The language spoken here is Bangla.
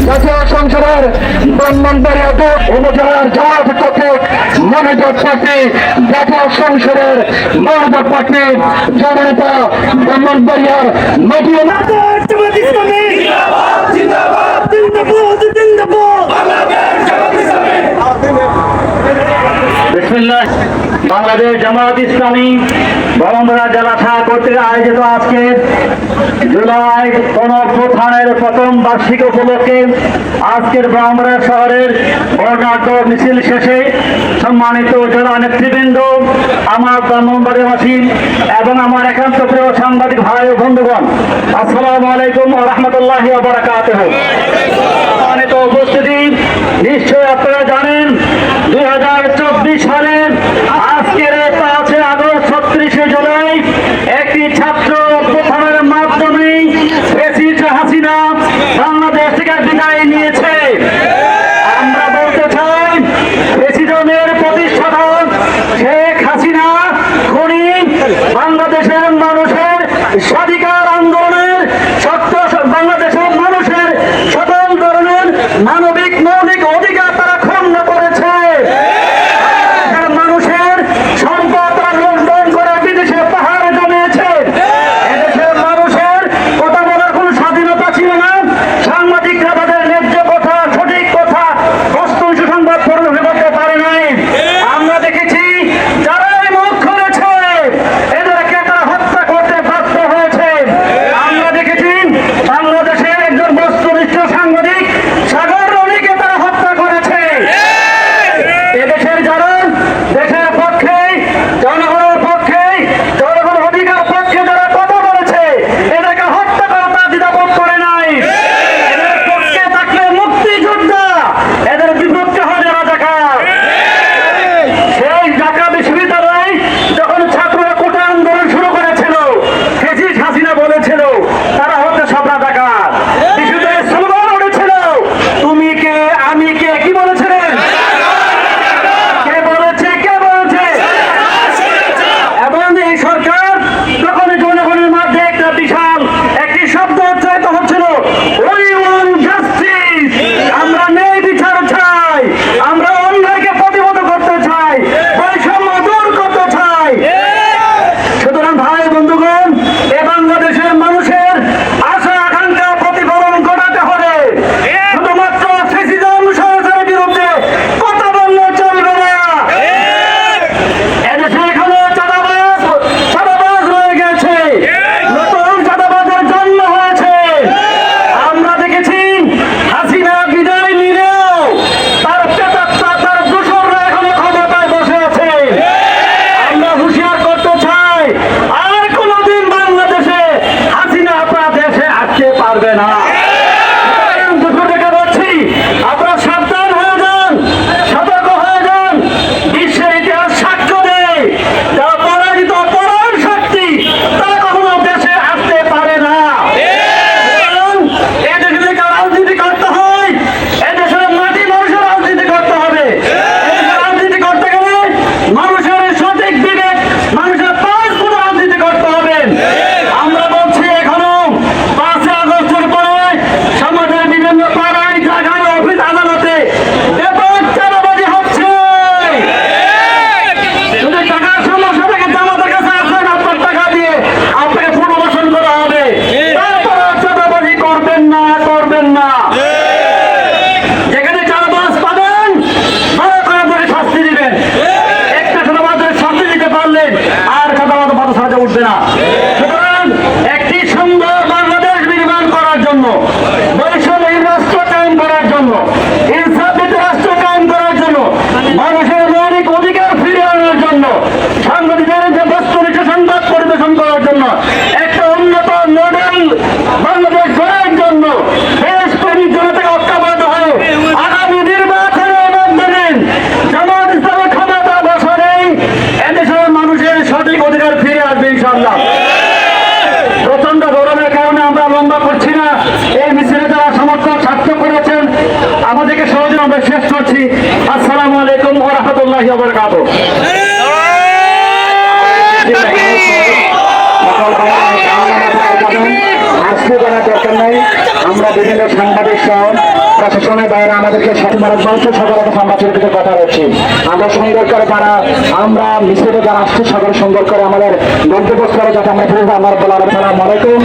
জাতীয় সংসদের ব্রাহ্মণবাড়িয়া উপজেলার জেলা কর্তৃক মনোজোট পার্টি জাতীয় সংসদের মনোজোট পার্টি জননেতা ব্রাহ্মণবাড়িয়ার নদী বাংলাদেশ জামাত ইসলামী বরমরা জেলা ছায়া কর্তৃক আয়োজিত আজকে জুলাই গণপ্রথানের প্রথম বার্ষিক উপলক্ষে আজকের বরমরা শহরের বর্ণাঢ্য মিছিল শেষে সম্মানিত জেলা নেতৃবৃন্দ, আমার ব্রাহ্মণবাড়িবাসী এবং আমার একান্ত প্রিয় সাংবাদিক ভাই ও বন্ধুগণ, আসসালামু আলাইকুম রহমতুল্লাহ বারাকাত সম্মানিত জন্য warahmatullahi wabarakatuh. আমরা বিভিন্ন সাংবাদিক সহ প্রশাসনের বাইরে আমাদেরকে মানুষের সকলের কথা আমরা কথা রয়েছি আমরা সুন্দর করে তারা আমরা মিশ্রিত যারা আসছে সকলে সুন্দর করে আমাদের গন্তব্য স্তরে যাতে আমরা ফিরে আমার বলার কথা মনে করি